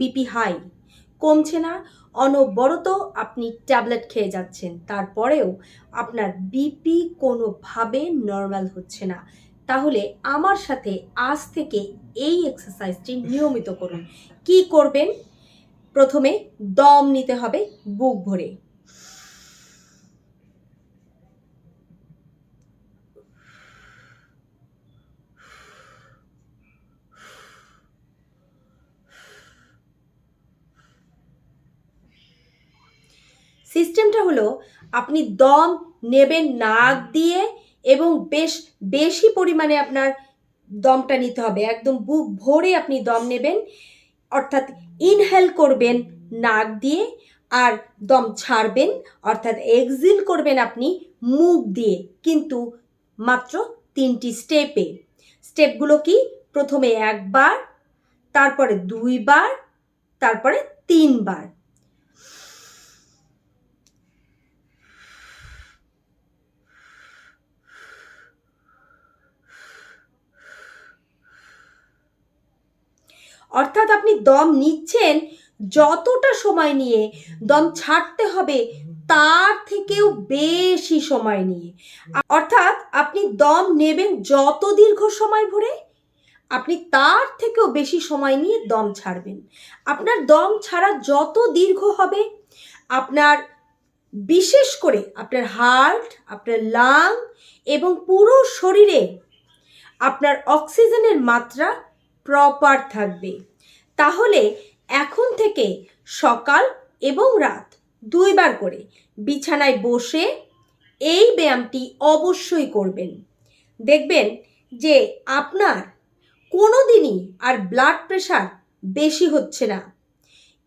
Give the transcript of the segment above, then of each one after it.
BP high কমছে না। অনবরত আপনি ট্যাবলেট খেয়ে যাচ্ছেন। তারপরেও আপনার বিপি কোনোভাবে নর্মাল হচ্ছে না। তাহলে আমার সাথে আজ থেকে এই এক্সারসাইজটি নিয়মিত করুন। কি করবেন? প্রথমে দম নিতে হবে বুক ভরে। সিস্টেমটা হলো, আপনি দম নেবেন নাক দিয়ে এবং বেশ, বেশি পরিমাণে আপনার দমটা নিতে হবে। একদম বুক ভরে আপনি দম নেবেন, অর্থাৎ ইনহেল করবেন নাক দিয়ে আর দম ছাড়বেন, অর্থাৎ এক্সিল করবেন আপনি মুখ দিয়ে, কিন্তু মাত্র তিনটি স্টেপে স্টেপগুলো কি? প্রথমে একবার, তারপরে দুইবার, তারপরে তিনবার। অর্থাৎ আপনি দম নিচ্ছেন যতটা সময় নিয়ে দম ছাড়তে হবে তার থেকেও বেশি সময় নিয়ে। অর্থাৎ আপনি দম নেবেন যত দীর্ঘ সময় ভরে, আপনি তার থেকেও বেশি সময় নিয়ে দম ছাড়বেন। আপনার দম ছাড়া যত দীর্ঘ হবে, আপনার বিশেষ করে আপনার হার্ট, আপনার লাং এবং পুরো শরীরে আপনার অক্সিজেনের মাত্রা প্রপার থাকবে। তাহলে এখন থেকে সকাল এবং রাত দুইবার করে বিছানায় বসে এই ব্যায়ামটি অবশ্যই করবেন। দেখবেন যে আপনার কোনো দিনই আর ব্লাড প্রেশার বেশি হচ্ছে না।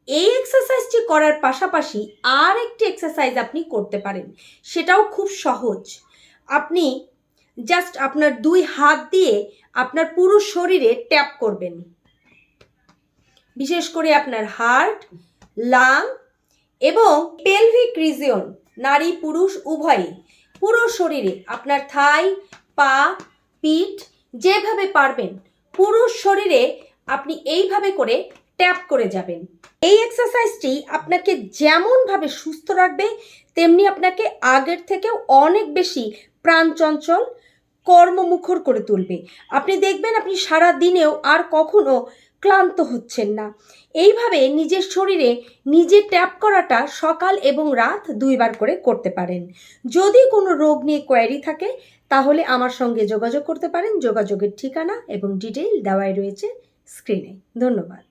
এই এক্সারসাইজটি করার পাশাপাশি আর একটি এক্সারসাইজ আপনি করতে পারেন, সেটাও খুব সহজ। আপনি জাস্ট আপনার দুই হাত দিয়ে আপনার পুরো শরীরে ট্যাপ করবেন। বিশেষ করে আপনার হার্ট লাং এবং পেলভিক রিজিয়ন নারী, পুরুষ, উভয়ই। পুরো শরীরে আপনার থাই পা, পিঠ যেভাবে পারবেন, পুরো শরীরে আপনি এইভাবে করে ট্যাপ করে যাবেন। এই এক্সারসাইজটি আপনাকে যেমনভাবে সুস্থ রাখবে, তেমনি আপনাকে আগের থেকেও অনেক বেশি প্রাণচঞ্চল, কর্মমুখর করে তুলবে। আপনি দেখবেন আপনি সারা দিনেও আর কখনো ক্লান্ত হচ্ছেন না। এইভাবে নিজের শরীরে নিজে ট্যাপ করাটা সকাল এবং রাত দুইবার করে করতে পারেন। যদি কোনো রোগ নিয়ে কোয়ারি থাকে, তাহলে আমার সঙ্গে যোগাযোগ করতে পারেন। যোগাযোগের ঠিকানা এবং ডিটেইল দেওয়াই রয়েছে স্ক্রিনে ধন্যবাদ।